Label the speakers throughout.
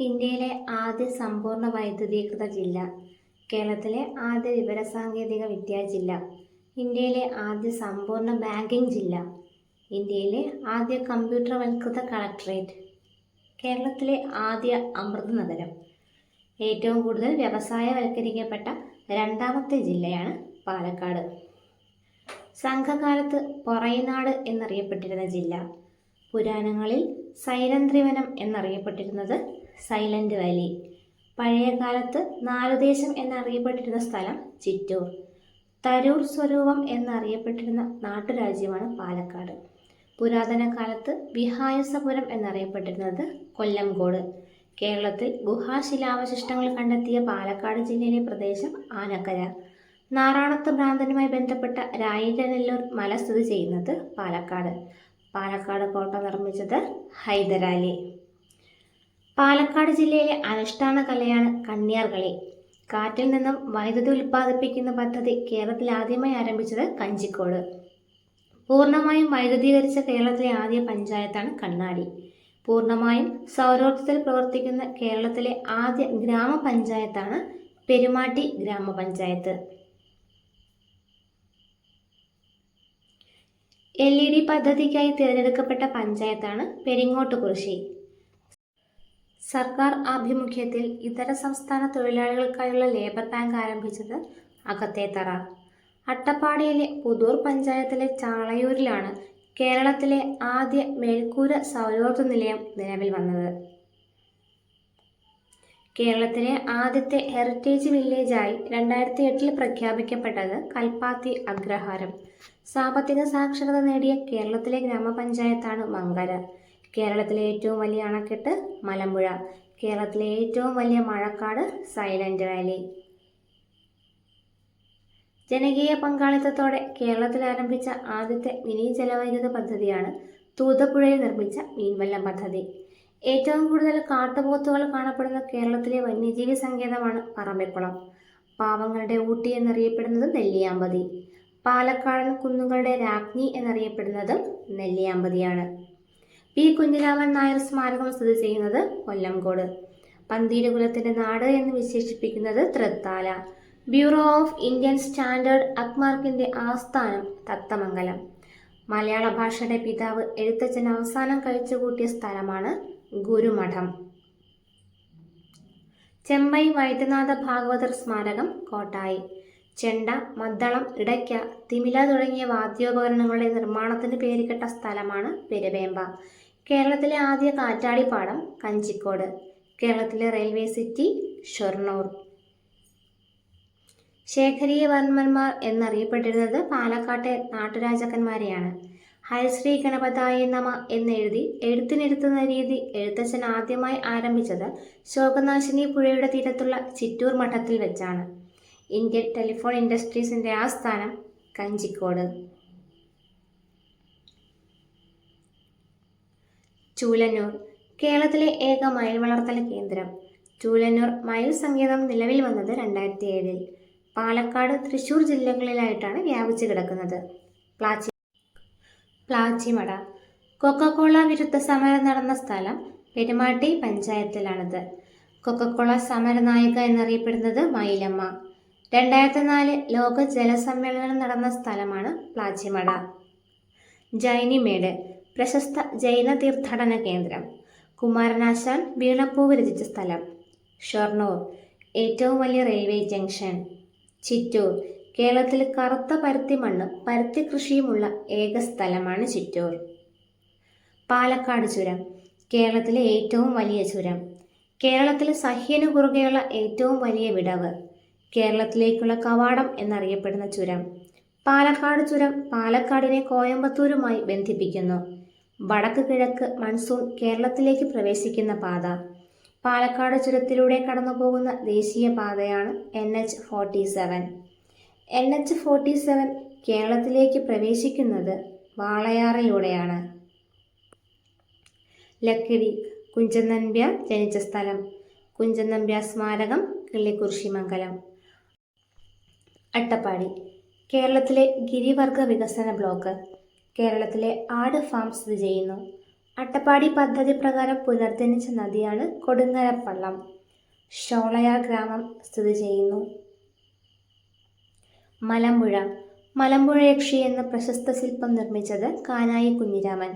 Speaker 1: ഇന്ത്യയിലെ ആദ്യ സമ്പൂർണ വൈദ്യുതീകൃത ജില്ല. കേരളത്തിലെ ആദ്യ വിവരസാങ്കേതിക വിദ്യാ ജില്ല. ഇന്ത്യയിലെ ആദ്യ സമ്പൂർണ ബാങ്കിംഗ് ജില്ല. ഇന്ത്യയിലെ ആദ്യ കമ്പ്യൂട്ടർവൽകൃത കളക്ടറേറ്റ്. കേരളത്തിലെ ആദ്യ അമൃത് നഗരം. ഏറ്റവും കൂടുതൽ വ്യവസായവൽക്കരിക്കപ്പെട്ട രണ്ടാമത്തെ ജില്ലയാണ് പാലക്കാട്. സംഘകാലത്ത് പൊറൈനാട് എന്നറിയപ്പെട്ടിരുന്ന ജില്ല. പുരാണങ്ങളിൽ സൈലന്ത്രിവനം എന്നറിയപ്പെട്ടിരുന്നത് സൈലന്റ് വാലി. പഴയ കാലത്ത് നാലുദേശം എന്നറിയപ്പെട്ടിരുന്ന സ്ഥലം ചിറ്റൂർ. തരൂർ സ്വരൂപം എന്നറിയപ്പെട്ടിരുന്ന നാട്ടുരാജ്യമാണ് പാലക്കാട്. പുരാതന കാലത്ത് വിഹായസപുരം എന്നറിയപ്പെട്ടിരുന്നത് കൊല്ലംകോട്. കേരളത്തിൽ ഗുഹാശിലാവശിഷ്ടങ്ങൾ കണ്ടെത്തിയ പാലക്കാട് ജില്ലയിലെ പ്രദേശം ആനക്കര. നാറാണത്ത് ഭ്രാന്തനുമായി ബന്ധപ്പെട്ട രായിരനെല്ലൂർ മല സ്ഥിതി ചെയ്യുന്നത് പാലക്കാട്. പാലക്കാട് കോട്ട നിർമ്മിച്ചത് ഹൈദരാലി. പാലക്കാട് ജില്ലയിലെ അനുഷ്ഠാന കലയാണ് കണ്ണിയാർ കളി. കാറ്റിൽ നിന്നും വൈദ്യുതി ഉൽപ്പാദിപ്പിക്കുന്ന പദ്ധതി കേരളത്തിൽ ആദ്യമായി ആരംഭിച്ചത് കഞ്ചിക്കോട്. പൂർണമായും വൈദ്യുതീകരിച്ച കേരളത്തിലെ ആദ്യ പഞ്ചായത്താണ് കണ്ണാടി. പൂർണമായും സൗരോർജത്തിൽ പ്രവർത്തിക്കുന്ന കേരളത്തിലെ ആദ്യ ഗ്രാമപഞ്ചായത്താണ് പെരുമാട്ടി ഗ്രാമപഞ്ചായത്ത്. എൽ ഇ ഡി പദ്ധതിക്കായി തിരഞ്ഞെടുക്കപ്പെട്ട പഞ്ചായത്താണ് പെരിങ്ങോട്ടുകുറിശി സർക്കാർ ആഭിമുഖ്യത്തിൽ ഇതര സംസ്ഥാന തൊഴിലാളികൾക്കായുള്ള ലേബർ ബാങ്ക് ആരംഭിച്ചത് അകത്തേത്തറ. അട്ടപ്പാടിയിലെ പുതൂർ പഞ്ചായത്തിലെ ചാളയൂരിലാണ് കേരളത്തിലെ ആദ്യ മേൽക്കൂര സൗരോർജ നിലയം നിലവിൽ വന്നത്. കേരളത്തിലെ ആദ്യത്തെ ഹെറിറ്റേജ് വില്ലേജായി രണ്ടായിരത്തി എട്ടിൽ പ്രഖ്യാപിക്കപ്പെട്ടത് കൽപ്പാത്തി അഗ്രഹാരം. സാമ്പത്തിക സാക്ഷരത നേടിയ കേരളത്തിലെ ഗ്രാമപഞ്ചായത്താണ് മങ്കര. കേരളത്തിലെ ഏറ്റവും വലിയ അണക്കെട്ട് മലമ്പുഴ. കേരളത്തിലെ ഏറ്റവും വലിയ മഴക്കാട് സൈലന്റ് വാലി. ജനകീയ പങ്കാളിത്തത്തോടെ കേരളത്തിൽ ആരംഭിച്ച ആദ്യത്തെ മിനി ജലവൈദ്യുത പദ്ധതിയാണ് തൂതപ്പുഴയിൽ നിർമ്മിച്ച മീൻവല്ലം പദ്ധതി. ഏറ്റവും കൂടുതൽ കാട്ടുപോത്തുകൾ കാണപ്പെടുന്ന കേരളത്തിലെ വന്യജീവി സങ്കേതമാണ് പറമ്പിക്കുളം. പാവങ്ങളുടെ ഊട്ടി എന്നറിയപ്പെടുന്നത് നെല്ലിയാമ്പതി. പാലക്കാടൻ കുന്നുകളുടെ രാജ്ഞി എന്നറിയപ്പെടുന്നത് നെല്ലിയാമ്പതിയാണ്. പി. കുഞ്ഞിരാമൻ നായർ സ്മാരകം സ്ഥിതി ചെയ്യുന്നത് കൊല്ലംകോട്. പന്തീരകുലത്തിന്റെ നാട് എന്ന് വിശേഷിപ്പിക്കുന്നത് Thrithala. Bureau of Indian standard അക്മാർക്കിന്റെ ആസ്ഥാനം തത്തമംഗലം. മലയാള ഭാഷയുടെ പിതാവ് എഴുത്തച്ഛൻ അവസാനം കഴിച്ചുകൂട്ടിയ സ്ഥലമാണ് ഗുരുമഠം. ചെമ്പൈ വൈദ്യനാഥ ഭാഗവതർ സ്മാരകം കോട്ടായി. ചെണ്ട മദ്ദളം ഇടയ്ക്ക തിമില തുടങ്ങിയ വാദ്യോപകരണങ്ങളുടെ നിർമ്മാണത്തിന് പേരുകെട്ട സ്ഥലമാണ് പെരുവേമ്പ. കേരളത്തിലെ ആദ്യ കാറ്റാടിപ്പാടം കഞ്ചിക്കോട്. കേരളത്തിലെ റെയിൽവേ സിറ്റി ഷൊർണൂർ. ശേഖരീയ വർമ്മന്മാർ എന്നറിയപ്പെട്ടിരുന്നത് പാലക്കാട്ടെ നാട്ടുരാജാക്കന്മാരെയാണ്. ഹരിശ്രീ ഗണപതായ നമ എന്നെഴുതി എഴുത്തിനിരുത്തുന്ന രീതി എഴുത്തച്ഛൻ ആദ്യമായി ആരംഭിച്ചത് ശോകനാശിനി പുഴയുടെ തീരത്തുള്ള ചിറ്റൂർ മഠത്തിൽ വെച്ചാണ്. ഇന്ത്യൻ ടെലിഫോൺ ഇൻഡസ്ട്രീസിന്റെ ആസ്ഥാനം കഞ്ചിക്കോട്. ചൂലന്നൂർ കേരളത്തിലെ ഏക മയിൽ വളർത്തൽ കേന്ദ്രം. ചൂലന്നൂർ മയിൽ സംഗീതം നിലവിൽ വന്നത് രണ്ടായിരത്തി ഏഴിൽ. പാലക്കാട് തൃശൂർ ജില്ലകളിലായിട്ടാണ് വ്യാപിച്ചു കിടക്കുന്നത്. പ്ലാച്ചി പ്ലാച്ചിമട. കൊക്കക്കോള വിരുദ്ധ സമരം നടന്ന സ്ഥലം പെരുമാട്ടി പഞ്ചായത്തിലാണിത്. കൊക്കക്കോള സമരനായിക എന്നറിയപ്പെടുന്നത് മയിലമ്മ. രണ്ടായിരത്തി നാല് ലോക ജലസമ്മേളനം നടന്ന സ്ഥലമാണ് പ്ലാച്ചിമട. ജൈനിമേട് പ്രശസ്ത ജൈന തീർത്ഥാടന കേന്ദ്രം. കുമാരനാശാൻ വീണപ്പൂവ് രചിച്ച സ്ഥലം. ഷൊർണൂർ ഏറ്റവും വലിയ റെയിൽവേ ജംഗ്ഷൻ. ചിറ്റൂർ കേരളത്തിൽ കറുത്ത പരുത്തി മണ്ണും പരുത്തി കൃഷിയുമുള്ള ഏക സ്ഥലമാണ് ചിറ്റൂർ. പാലക്കാട് ചുരം കേരളത്തിലെ ഏറ്റവും വലിയ ചുരം. കേരളത്തിലെ സഹ്യനു കുറുകെയുള്ള ഏറ്റവും വലിയ വിടവ് കേരളത്തിലേക്കുള്ള കവാടം എന്നറിയപ്പെടുന്ന ചുരം. പാലക്കാട് ചുരം പാലക്കാടിനെ കോയമ്പത്തൂരുമായി ബന്ധിപ്പിക്കുന്നു. വടക്ക് കിഴക്ക് മൺസൂൺ കേരളത്തിലേക്ക് പ്രവേശിക്കുന്ന പാത. പാലക്കാട് ചുരത്തിലൂടെ കടന്നുപോകുന്ന ദേശീയ പാതയാണ് N H forty seven. N H forty seven കേരളത്തിലേക്ക് പ്രവേശിക്കുന്നത് വാളയാറിലൂടെയാണ്. ലക്കിടി കുഞ്ചൻ നമ്പ്യാർ ജനിച്ച സ്ഥലം. കുഞ്ചൻ നമ്പ്യാർ സ്മാരകം കിള്ളിക്കുറിശിമംഗലം അട്ടപ്പാടി കേരളത്തിലെ ഗിരിവർഗ വികസന ബ്ലോക്ക്. കേരളത്തിലെ ആട് ഫാം സ്ഥിതി ചെയ്യുന്നു. അട്ടപ്പാടി പദ്ധതി പ്രകാരം പുനർജനിച്ച നദിയാണ് കൊടുങ്ങരപ്പള്ളം. ഷോളയാർ ഗ്രാമം സ്ഥിതി ചെയ്യുന്നു. മലമ്പുഴ. മലമ്പുഴ യക്ഷി എന്ന പ്രശസ്ത ശില്പം നിർമ്മിച്ചത് കാനായി കുഞ്ഞിരാമൻ.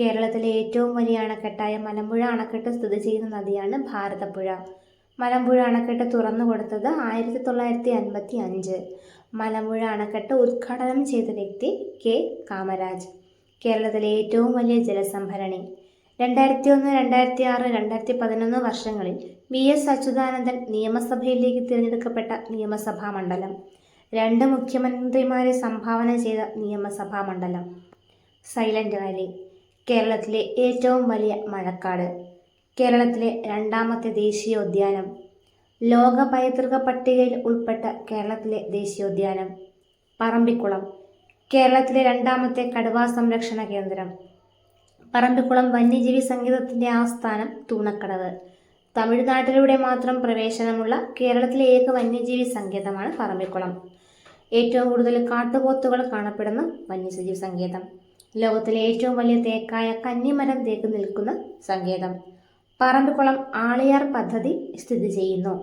Speaker 1: കേരളത്തിലെ ഏറ്റവും വലിയ അണക്കെട്ടായ മലമ്പുഴ അണക്കെട്ട് സ്ഥിതി ചെയ്യുന്ന നദിയാണ് ഭാരതപ്പുഴ. മലമ്പുഴ അണക്കെട്ട് തുറന്നു കൊടുത്തത് ആയിരത്തി തൊള്ളായിരത്തി അൻപത്തി അഞ്ച്. മലമ്പുഴ അണക്കെട്ട് ഉദ്ഘാടനം ചെയ്ത വ്യക്തി കെ. കാമരാജ്. കേരളത്തിലെ ഏറ്റവും വലിയ ജലസംഭരണി. രണ്ടായിരത്തി ഒന്ന് രണ്ടായിരത്തി ആറ് രണ്ടായിരത്തി പതിനൊന്ന് വർഷങ്ങളിൽ വി. എസ്. അച്യുതാനന്ദൻ നിയമസഭയിലേക്ക് തിരഞ്ഞെടുക്കപ്പെട്ട നിയമസഭാ മണ്ഡലം. രണ്ട് മുഖ്യമന്ത്രിമാരെ സംഭാവന ചെയ്ത നിയമസഭാ മണ്ഡലം. സൈലന്റ് വാലി കേരളത്തിലെ ഏറ്റവും വലിയ മഴക്കാട്. കേരളത്തിലെ രണ്ടാമത്തെ ദേശീയോദ്യാനം. ലോക പൈതൃക പട്ടികയിൽ ഉൾപ്പെട്ട കേരളത്തിലെ ദേശീയോദ്യാനം. പറമ്പിക്കുളം കേരളത്തിലെ രണ്ടാമത്തെ കടുവാ സംരക്ഷണ കേന്ദ്രം. പറമ്പിക്കുളം വന്യജീവി സംഗീതത്തിന്റെ ആസ്ഥാനം തൂണക്കടവ്. തമിഴ്നാട്ടിലൂടെ മാത്രം പ്രവേശനമുള്ള കേരളത്തിലെ ഏക വന്യജീവി സങ്കേതമാണ് പറമ്പിക്കുളം. ഏറ്റവും കൂടുതൽ കാട്ടുപോത്തുകൾ കാണപ്പെടുന്ന വന്യജീവി സങ്കേതം. ലോകത്തിലെ ഏറ്റവും വലിയ തേക്കായ കന്നിമരം തേക്ക് നിൽക്കുന്ന സങ്കേതം. പറമ്പിക്കുളം ആളിയാർ പദ്ധതി സ്ഥിതി ചെയ്യുന്നു.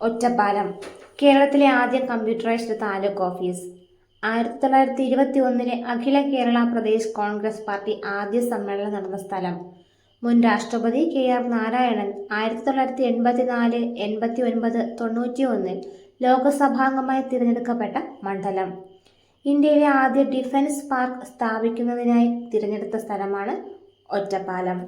Speaker 1: ഒറ്റപ്പാലം കേരളത്തിലെ ആദ്യ കമ്പ്യൂട്ടറൈസ്ഡ് താലൂക്ക് ഓഫീസ്. ആയിരത്തി തൊള്ളായിരത്തി ഇരുപത്തി ഒന്നിലെ അഖില കേരള പ്രദേശ് കോൺഗ്രസ് പാർട്ടി ആദ്യ സമ്മേളനം നടന്ന സ്ഥലം. മുൻ രാഷ്ട്രപതി കെ ആർ നാരായണൻ ആയിരത്തി തൊള്ളായിരത്തി എൺപത്തി നാല് എൺപത്തി ഒൻപത് തൊണ്ണൂറ്റി ഒന്നിൽ ലോകസഭാംഗമായി തിരഞ്ഞെടുക്കപ്പെട്ട മണ്ഡലം. ഇന്ത്യയിലെ ആദ്യ ഡിഫൻസ് പാർക്ക് സ്ഥാപിക്കുന്നതിനായി തിരഞ്ഞെടുത്ത സ്ഥലമാണ് ഒറ്റപ്പാലം.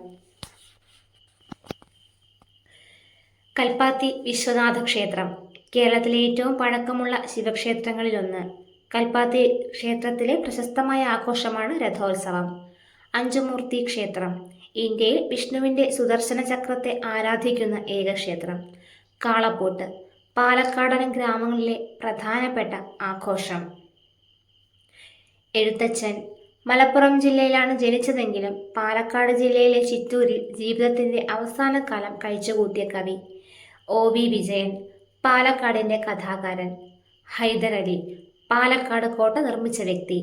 Speaker 1: കൽപ്പാത്തി വിശ്വനാഥ ക്ഷേത്രം കേരളത്തിലെ ഏറ്റവും പഴക്കമുള്ള ശിവക്ഷേത്രങ്ങളിലൊന്ന്. കൽപ്പാത്തി ക്ഷേത്രത്തിലെ പ്രശസ്തമായ ആഘോഷമാണ് രഥോത്സവം. അഞ്ചുമൂർത്തി ക്ഷേത്രം ഇന്ത്യയിൽ വിഷ്ണുവിന്റെ സുദർശന ചക്രത്തെ ആരാധിക്കുന്ന ഏക ക്ഷേത്രം കാളപ്പൂട്ട് പാലക്കാടൻ ഗ്രാമങ്ങളിലെ പ്രധാനപ്പെട്ട ആഘോഷം. എഴുത്തച്ഛൻ മലപ്പുറം ജില്ലയിലാണ് ജനിച്ചതെങ്കിലും പാലക്കാട് ജില്ലയിലെ ചിറ്റൂരിൽ ജീവിതത്തിന്റെ അവസാന കാലം കഴിച്ചുകൂട്ടിയ കവി ഒ വി വിജയൻ പാലക്കാടിന്റെ കഥാകാരൻ ഹൈദരലി പാലക്കാട് കോട്ട നിർമ്മിച്ച വ്യക്തി.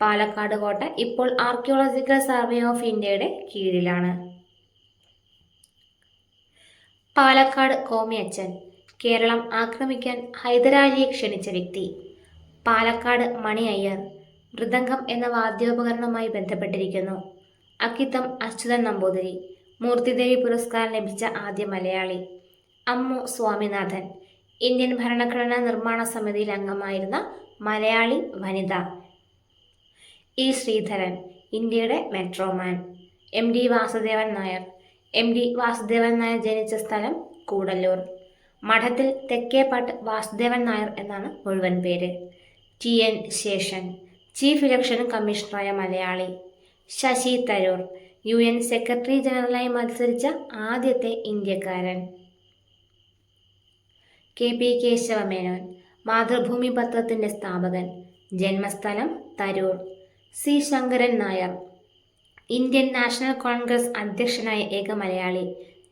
Speaker 1: പാലക്കാട് കോട്ട ഇപ്പോൾ ആർക്കിയോളജിക്കൽ സർവേ ഓഫ് ഇന്ത്യയുടെ കീഴിലാണ്. പാലക്കാട് കോമിയച്ചൻ കേരളം ആക്രമിക്കാൻ ഹൈദരാലിയെ ക്ഷണിച്ച വ്യക്തി. പാലക്കാട് മണി അയ്യർ മൃദംഗം എന്ന വാദ്യോപകരണവുമായി ബന്ധപ്പെട്ടിരിക്കുന്നു. അക്കിത്തം അച്യുതൻ നമ്പൂതിരി മൂർത്തിദേവി പുരസ്കാരം ലഭിച്ച ആദ്യ മലയാളി. അമ്മു സ്വാമിനാഥൻ ഇന്ത്യൻ ഭരണഘടനാ നിർമ്മാണ സമിതിയിൽ അംഗമായിരുന്ന മലയാളി വനിത. ഇ. ശ്രീധരൻ ഇന്ത്യയുടെ metroman. M. D. Vasudevan Nair M. D. Vasudevan Nair ജനിച്ച സ്ഥലം കൂടല്ലൂർ. മഠത്തിൽ തെക്കേപ്പാട്ട് വാസുദേവൻ നായർ എന്നാണ് മുഴുവൻ പേര്. T N Seshan chief election കമ്മീഷണറായ Malayali. Shashi Tharoor U N secretary ജനറലായി മത്സരിച്ച ആദ്യത്തെ ഇന്ത്യക്കാരൻ. കെ പി കേശവമേനോൻ മാതൃഭൂമി പത്രത്തിന്റെ സ്ഥാപകൻ. ജന്മസ്ഥലം Tharoor. C Sankaran Nair Indian national Congress അധ്യക്ഷനായ ഏക മലയാളി.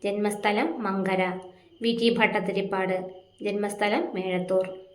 Speaker 1: ജന്മസ്ഥലം Mankara. V T Bhattathiripad. ജന്മസ്ഥലം Mezhathur.